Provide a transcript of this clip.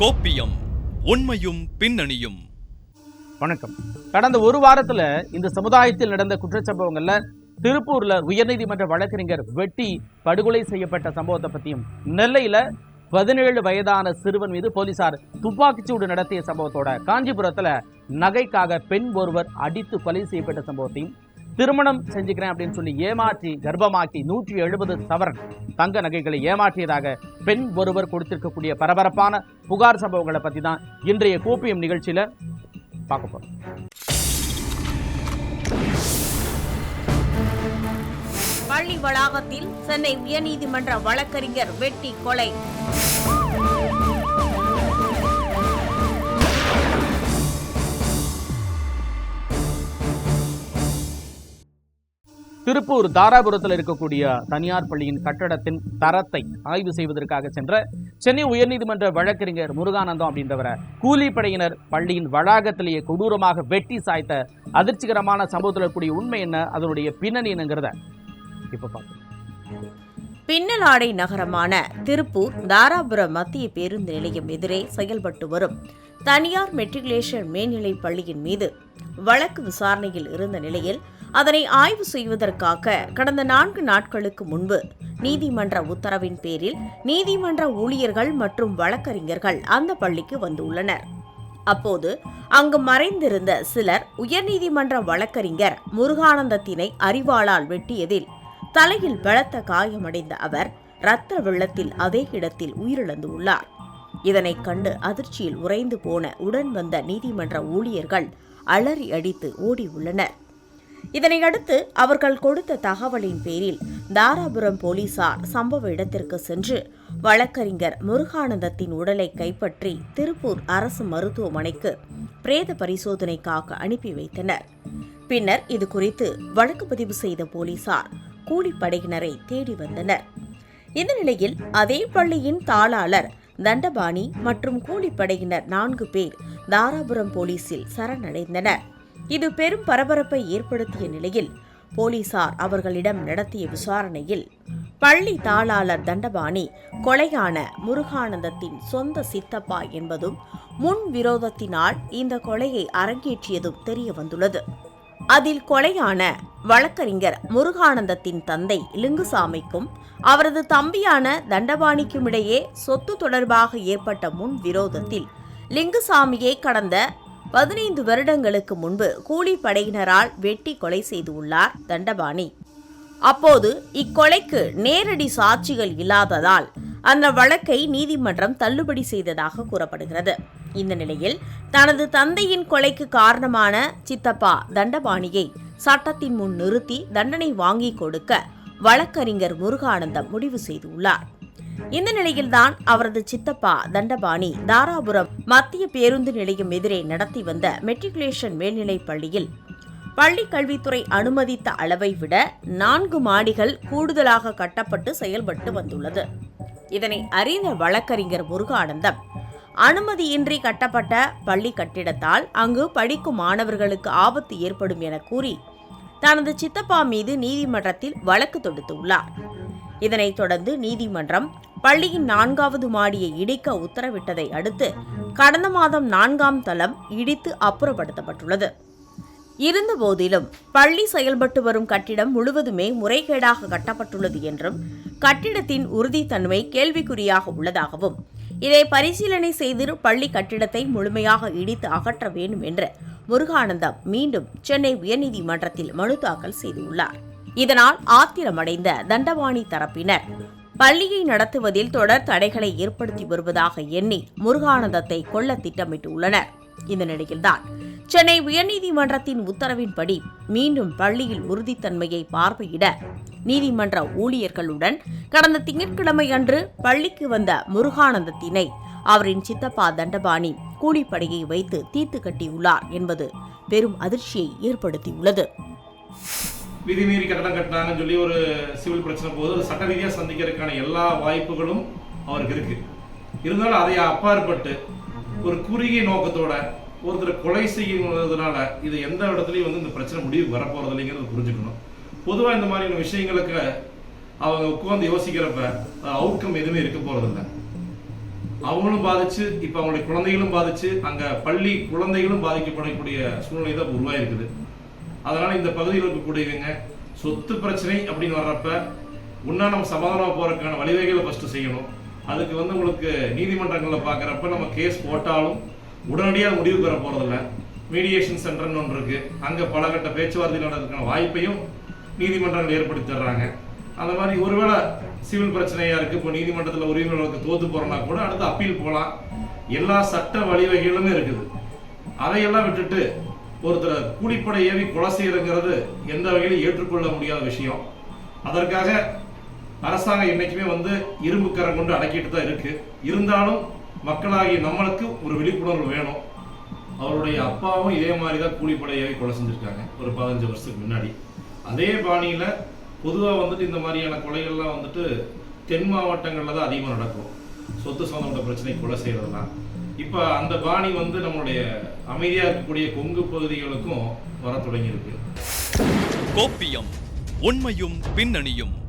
கோப்பியம் உண்மையும் பின்னணியும். வணக்கம். கடந்த ஒரு வாரத்துல இந்த சமுதாயத்தில் நடந்த குற்றச்சம்பவங்கள்ல திருப்பூர்ல உயர்நீதிமன்ற வழக்கறிஞர் வெட்டி படுகொலை செய்யப்பட்ட சம்பவத்தை பத்தியும் நெல்லையில பதினேழு வயதான சிறுவன் மீது போலீசார் துப்பாக்கிச்சூடு நடத்திய சம்பவத்தோட காஞ்சிபுரத்துல நகைக்காக பெண் ஒருவர் அடித்து கொலை செய்யப்பட்ட சம்பவத்தையும் திருமணம் செஞ்சுக்கிறேன் அப்படின்னு சொல்லி ஏமாற்றி கர்ப்பமாக்கி நூற்றி எழுபது சவரன் தங்க நகைகளை ஏமாற்றியதாக பெண் ஒருவர் கொடுத்திருக்கக்கூடிய பரபரப்பான புகார் சம்பவங்களை பற்றி தான் இன்றைய கோப்பியம் நிகழ்ச்சியில பார்க்க போகிறோம் பள்ளி வளாகத்தில் சென்னை உயர்நீதிமன்ற வழக்கறிஞர் வெட்டி கொலை. திருப்பூர் தாராபுரத்தில் இருக்கக்கூடிய தனியார் பள்ளியின் கட்டடத்தின் தரத்தை ஆய்வு செய்வதற்காக சென்ற சென்னை உயர்நீதிமன்ற வழக்கறிஞர் முருகானந்தம் அப்படின்றவரை கூலிப்படையினர் பள்ளியின் வளாகத்திலேயே கொடூரமாக வெட்டி சாய்த்த அதிர்ச்சிகரமான சம்பவத்தில் இருக்கக்கூடிய உண்மை என்ன? அதனுடைய பின்னணி என்னங்கிறத இப்போ பார்ப்போம். பின்னலாடை நகரமான திருப்பூர் தாராபுரம் மத்திய பேருந்து நிலையம் எதிரே செயல்பட்டு வரும். தனியார் மெட்ரிகுலேஷன் மேல்நிலைப் பள்ளியின் மீது வழக்கு விசாரணையில் இருந்த நிலையில் அதனை ஆய்வு செய்வதற்காக கடந்த நான்கு நாட்களுக்கு முன்பு நீதிமன்ற உத்தரவின் பேரில் நீதிமன்ற ஊழியர்கள் மற்றும் வழக்கறிஞர்கள் அந்த பள்ளிக்கு வந்துள்ளனர். அப்போது அங்கு மறைந்திருந்த சிலர் உயர்நீதிமன்ற வழக்கறிஞர் முருகானந்தத்தினை அறிவாளால் வெட்டியதில் தலையில் பலத்த காயமடைந்த அவர் இரத்த வெள்ளத்தில் அதே இடத்தில் உயிரிழந்துள்ளார் இதனைக் கண்டு அதிர்ச்சியில் உறைந்து போன உடன் வந்த நீதிமன்ற ஊழியர்கள் அலறி அடித்து ஓடியுள்ளனர். இதனையடுத்து அவர்கள் கொடுத்த தகவலின் பேரில் தாராபுரம் போலீசார் சம்பவ இடத்திற்கு சென்று வழக்கறிஞர் முருகானந்தத்தின் உடலை கைப்பற்றி திருப்பூர் அரசு மருத்துவமனைக்கு பிரேத பரிசோதனைக்காக அனுப்பி வைத்தனர். பின்னர் இது குறித்து வழக்கு பதிவு செய்த போலீசார் கூலிப்படையினரை தேடி வந்தனர். இந்த நிலையில் அதே பள்ளியின் தாளாளர் தண்டபாணி மற்றும் கூலிப்படையினர் நான்கு பேர் தாராபுரம் போலீசில் சரணடைந்தனர். இது பெரும் பரபரப்பை ஏற்படுத்திய நிலையில் போலீசார் அவர்களிடம் நடத்திய விசாரணையில் பள்ளி தாளாளர் தண்டபாணி கொலையான முருகானந்தத்தின் சொந்த சித்தப்பா என்பதும் முன் விரோதத்தினால் இந்த கொலையை அரங்கேற்றியதும் தெரிய வந்துள்ளது அதில் கொலையான வழக்கறிஞர் முருகானந்தத்தின் தந்தை லிங்குசாமிக்கும் அவரது தம்பியான தண்டபாணிக்கும் இடையே சொத்து தொடர்பாக ஏற்பட்ட முன் விரோதத்தில் லிங்குசாமியை கடந்த பதினைந்து வருடங்களுக்கு முன்பு கூலிப்படையினரால் வெட்டி கொலை செய்துள்ளார் தண்டபாணி. அப்போது இக்கொலைக்கு நேரடி சாட்சிகள் இல்லாததால் அந்த வழக்கை நீதிமன்றம் தள்ளுபடி செய்ததாக கூறப்படுகிறது. இந்த நிலையில் தனது தந்தையின் கொலைக்கு காரணமான சித்தப்பா தண்டபாணியை சட்டத்தின் முன் நிறுத்தி தண்டனை வாங்கிக் கொடுக்க வழக்கறிஞர் முருகானந்தம் முடிவு செய்துள்ளார். இந்த நிலையில்தான் அவரது சித்தப்பா தண்டபாணி தாராபுரம் மத்திய பேருந்து நிலையம் எதிரே நடத்தி வந்த மெட்ரிகுலேஷன் மேல்நிலைப் பள்ளியில் பள்ளி கல்வித்துறை அனுமதித்த அளவை விட நான்கு மாடிகள் கூடுதலாக கட்டப்பட்டு செயல்பட்டு வந்துள்ளது. இதனை அறிந்த வழக்கறிஞர் முருகானந்தம் அனுமதியின்றி கட்டப்பட்ட பள்ளி கட்டிடத்தால் அங்கு படிக்கும் மாணவர்களுக்கு ஆபத்து ஏற்படும் என கூறி தனது சித்தப்பா மீது நீதிமன்றத்தில் வழக்கு தொடுத்துள்ளார். இதனைத் தொடர்ந்து நீதிமன்றம் பள்ளியின் நான்காவது மாடியை இடிக்க உத்தரவிட்டதை அடுத்து கடந்த மாதம் நான்காம் தளம் இடித்து அப்புறப்படுத்தப்பட்டுள்ளது. இருந்தபோதிலும் பள்ளி செயல்பட்டு வரும் கட்டிடம் முழுவதுமே முறைகேடாக கட்டப்பட்டுள்ளது என்றும் கட்டிடத்தின் உறுதித்தன்மை கேள்விக்குறியாக உள்ளதாகவும் இதை பரிசீலனை செய்து பள்ளி கட்டிடத்தை முழுமையாக இடித்து அகற்ற வேண்டும் என்று முருகானந்தம் மீண்டும் சென்னை உயர்நீதிமன்றத்தில் மனு தாக்கல் செய்துள்ளார். இதனால் ஆத்திரமடைந்த தண்டவாணி தரப்பினர் பள்ளியை நடத்துவதில் தொடர் தடைகளை ஏற்படுத்தி வருவதாக எண்ணி முருகானந்தத்தை கொல்ல திட்டமிட்டுள்ளனர். இந்த நிலையில்தான் சென்னை உயர்நீதிமன்றத்தின் உத்தரவின்படி மீண்டும் பள்ளியில் உறுதித்தன்மையை பார்வையிட நீதிமன்ற ஊழியர்களுடன் கடந்த திங்கட்கிழமை அன்று பள்ளிக்கு வந்த முருகானந்தத்தினை அவரின் சித்தப்பா தண்டபாணி கூலிப்படையை வைத்து தீர்த்து கட்டியுள்ளார் என்பது பெரும் அதிர்ச்சியை ஏற்படுத்தியுள்ளது. விதிமீறி கட்டணம் கட்டினாங்கன்னு சொல்லி ஒரு சிவில் பிரச்சனை போது ஒரு சட்ட ரீதியாக சந்திக்கிறதுக்கான எல்லா வாய்ப்புகளும் அவருக்கு இருக்கு. இருந்தாலும் அதை அப்பாற்பட்டு ஒரு குறுகிய நோக்கத்தோட ஒருத்தர் கொலை செய்யுறதுனால இது எந்த இடத்துலையும் வந்து இந்த பிரச்சனை முடிவு வரப்போறது இல்லைங்கிறது புரிஞ்சுக்கணும். பொதுவாக இந்த மாதிரியான விஷயங்களுக்கு அவங்க உட்காந்து யோசிக்கிறப்ப அவுட்கம் எதுவுமே இருக்க போறதில்லை. அவங்களும் பாதிச்சு இப்ப அவங்களுடைய குழந்தைகளும் பாதிச்சு அங்க பள்ளி குழந்தைகளும் பாதிக்கப்படக்கூடிய சூழ்நிலை தான் உருவாயிருக்குது அதனால இந்த பகுதியில் இருக்கக்கூடியவங்க சொத்து பிரச்சனை அப்படின்னு வர்றப்ப உன்னா நம்ம சமாதானமா போறதுக்கான வழிவகைகளை ஃபர்ஸ்ட் செய்யணும். அதுக்கு வந்து உங்களுக்கு நீதிமன்றங்களில் பார்க்குறப்ப நம்ம கேஸ் போட்டாலும் உடனடியாக முடிவு பெற போகிறதில்ல மீடியேஷன் சென்டர்னு ஒன்று இருக்குது அங்கே பல கட்ட பேச்சுவார்த்தை நடக்கிறதுக்கான வாய்ப்பையும் நீதிமன்றங்கள் ஏற்படுத்தி தர்றாங்க. அந்த மாதிரி ஒருவேளை சிவில் பிரச்சனையா இருக்கு இப்போ நீதிமன்றத்தில் உரிமைகளுக்கு தோத்து போறோம்னா கூட அடுத்து அப்பீல் போகலாம் எல்லா சட்ட வழிவகைகளும் இருக்குது. அதையெல்லாம் விட்டுட்டு ஒருத்தரை கூலிப்படை ஏவி கொலை செய்யறதுங்கிறது எந்த வகையிலும் ஏற்றுக்கொள்ள முடியாத விஷயம். அதற்காக அரசாங்கம் என்றைக்குமே வந்து இரும்பு கரம் கொண்டு அடக்கிட்டு தான் இருக்கு. இருந்தாலும் மக்களாகிய நம்மளுக்கு ஒரு விழிப்புணர்வு வேணும். அவருடைய அப்பாவும் இதே மாதிரி தான் கூலிப்படை ஏவி கொலை செஞ்சுருக்காங்க ஒரு பதினஞ்சு வருஷத்துக்கு முன்னாடி. அதே பாணியில் பொதுவாக வந்துட்டு இந்த மாதிரியான கொலைகள்லாம் வந்துட்டு தென் மாவட்டங்களில் தான் அதிகமாக நடக்கும். சொத்து சம்பந்தப்பட்ட பிரச்சனை கொலை செய்கிறதுலாம் இப்போ அந்த பாணி வந்து நம்மளுடைய அமைதியாக இருக்கக்கூடிய கொங்கு பகுதிகளுக்கும் வர தொடங்கியிருக்கு. கோப்பியம் உண்மையும் பின்னணியும்.